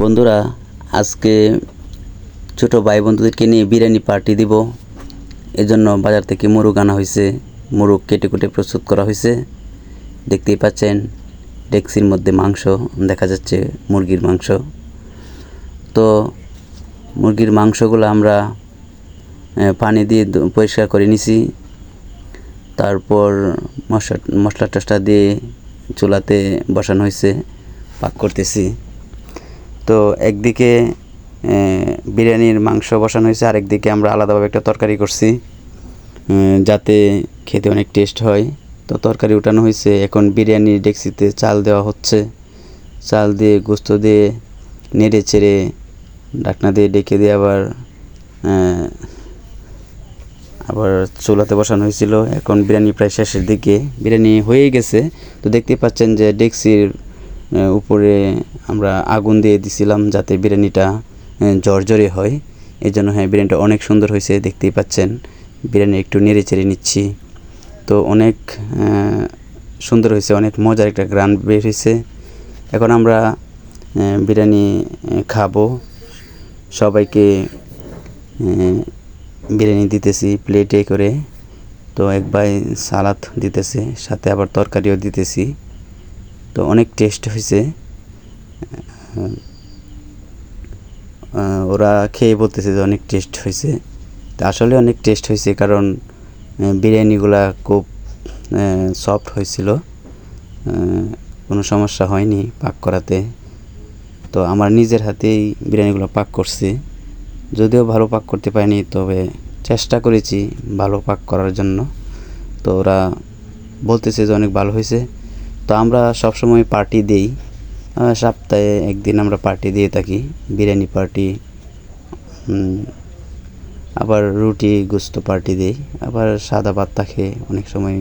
বন্ধুরা, আজকে ছোট ভাই বন্ধুদেরকে নিয়ে বিরিয়ানি পার্টি দিব। এজন্য বাজার থেকে মোরগ আনা হয়েছে। মোরগ কেটে কুটে প্রস্তুত করা হয়েছে। দেখতেই পাচ্ছেন, ডেক্সির মধ্যে মাংস, দেখা যাচ্ছে মুরগির মাংস। তো মুরগির মাংসগুলো আমরা পানি দিয়ে পরিষ্কার করে নিছি। তারপর মশলা মশলা টশলা দিয়ে চুলাতে বসানো হয়েছে। পাক করতেছি। তো একদিকে বিরিয়ানির মাংস বসানো হয়েছে, আরেকদিকে আমরা আলাদাভাবে একটা তরকারি করছি যাতে খেতে অনেক টেস্ট হয়। তো তরকারি উঠানো হয়েছে, এখন বিরিয়ানি ডেক্সিতে চাল দেওয়া হচ্ছে। চাল দিয়ে গোস্ত দিয়ে নেড়ে চেড়ে ডাকনা দিয়ে ডেকে দিয়ে আবার আবার চুলাতে বসানো হয়েছিল। এখন বিরিয়ানি প্রায় শেষের দিকে। বিরিয়ানি হয়েই গেছে। তো দেখতে পাচ্ছেন যে ডেক্সির উপরে আমরা আগুন দিয়ে দিছিলাম যাতে বিরিয়ানিটা জর্জরে হয়। এই জন্য হ্যাঁ বিরিয়ানিটা অনেক সুন্দর হয়েছে, দেখতেই পাচ্ছেন। বিরিয়ানি একটু নেড়ে চেড়ে নিচ্ছি। তো অনেক সুন্দর হয়েছে, অনেক মজার একটা গ্রান বের হয়েছে। এখন আমরা বিরিয়ানি খাব। সবাইকে বিরিয়ানি দিতেছি প্লেটে করে। তো এক ভাই সালাদ দিতেছে, সাথে আবার তরকারিও দিতেছি। তো অনেক টেস্ট হয়েছে ওরা খেয়ে বলতেছে যে অনেক টেস্ট হয়েছে তা আসলে অনেক টেস্ট হয়েছে কারণ বিরিয়ানিগুলা খুব সফট হয়েছিল কোনো সমস্যা হয়নি পাক করাতে। তো আমার নিজের হাতেই বিরিয়ানিগুলো পাক করছি। যদিও ভালো পাক করতে পারিনি, তবে চেষ্টা করেছি ভালো পাক করার জন্য। তো ওরা বলতেছে যে অনেক ভালো হয়েছে তো আমরা সবসময় পার্টি দিই। সপ্তাহে একদিন আমরা পার্টি দিয়ে থাকি। বিরিয়ানি পার্টি আবার রুটি গুস্ত পার্টি দিই। আবার সাদা ভাত থাকে অনেক সময়